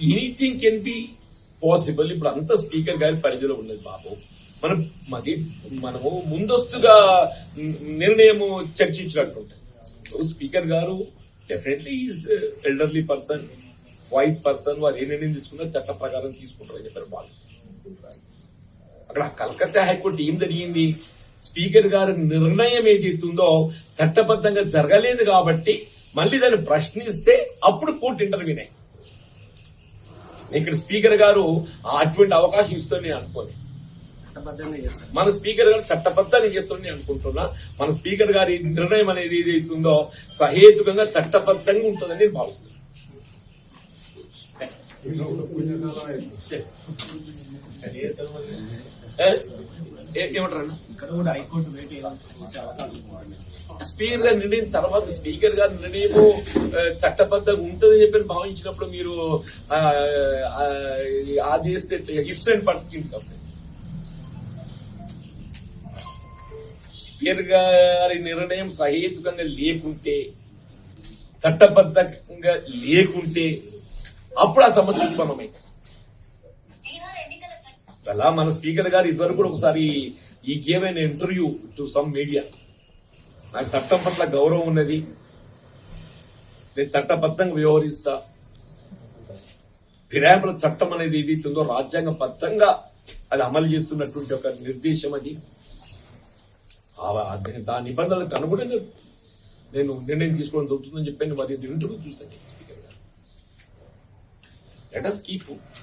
Anything can be possible ఇప్పుడు అంత speaker గారి పరిధిలో ఉన్నది బాబు. మనం అది మనము ముందస్తుగా నిర్ణయం చర్చించినట్టు ఉంటుంది స్పీకర్ గారు definitely is elderly person voice person వారు ఏ నిర్ణయం తీసుకున్నా చట్ట ప్రకారం తీసుకుంటారని చెప్పారు వాళ్ళు అక్కడ కలకత్తా హైకోర్టు ఏం జరిగింది? స్పీకర్ గారి నిర్ణయం ఏదైతుందో చట్టబద్ధంగా జరగలేదు కాబట్టి మళ్ళీ దాన్ని ప్రశ్నిస్తే అప్పుడు కోర్టు ఇంటర్వ్యూనే ఇక్కడ స్పీకర్ గారు అటువంటి అవకాశం ఇస్తుంది నేను అనుకోని. చట్టబద్ధంగా చేస్తారు. మన స్పీకర్ గారు చట్టబద్ధంగా చేస్తుంది నేను అనుకుంటున్నా. మన స్పీకర్ గారి నిర్ణయం అనేది ఏదైతుందో సహేతుకంగా చట్టబద్ధంగా ఉంటుందని నేను భావిస్తున్నాను ఇక్కడ కూడా హైకోర్టు వేటు చేసే అవకాశం ఉంది స్పీకర్ గారి నిర్ణయం తర్వాత స్పీకర్ గారి నిర్ణయము ఆ, చట్టబద్ధంగా ఉంటుందని చెప్పి భావించినప్పుడు మీరు ఆదేశిస్తే ఇఫ్స్ అండ్ పట్టింది స్పీకర్ గారి నిర్ణయం సహేతుకంగా లేకుంటే చట్టబద్ధంగా లేకుంటే అప్పుడు ఆ సమస్య ఉత్పన్నమైంది. అలా మన స్పీకర్ గారు ఇదివరకు కూడా ఒకసారి ఈ గేమ్ అయిన ఇంటర్వ్యూ టు సమ్ మీడియా. నాకు చట్టం పట్ల గౌరవం ఉన్నది. నేను చట్టబద్ధంగా వ్యవహరిస్తా. ఫిరాయింపుల చట్టం అనేది ఏదైతుందో రాజ్యాంగబద్ధంగా అది అమలు చేస్తున్నటువంటి ఒక నిర్దేశం అది. ఆ- దాని నిబంధనలకు అనుగుణంగా నేను నిర్ణయం తీసుకోవడం జరుగుతుందని చెప్పి మరి ఇంటర్వ్యూ చూస్తాను స్పీకర్ గారు లెట్ అస్ కీప్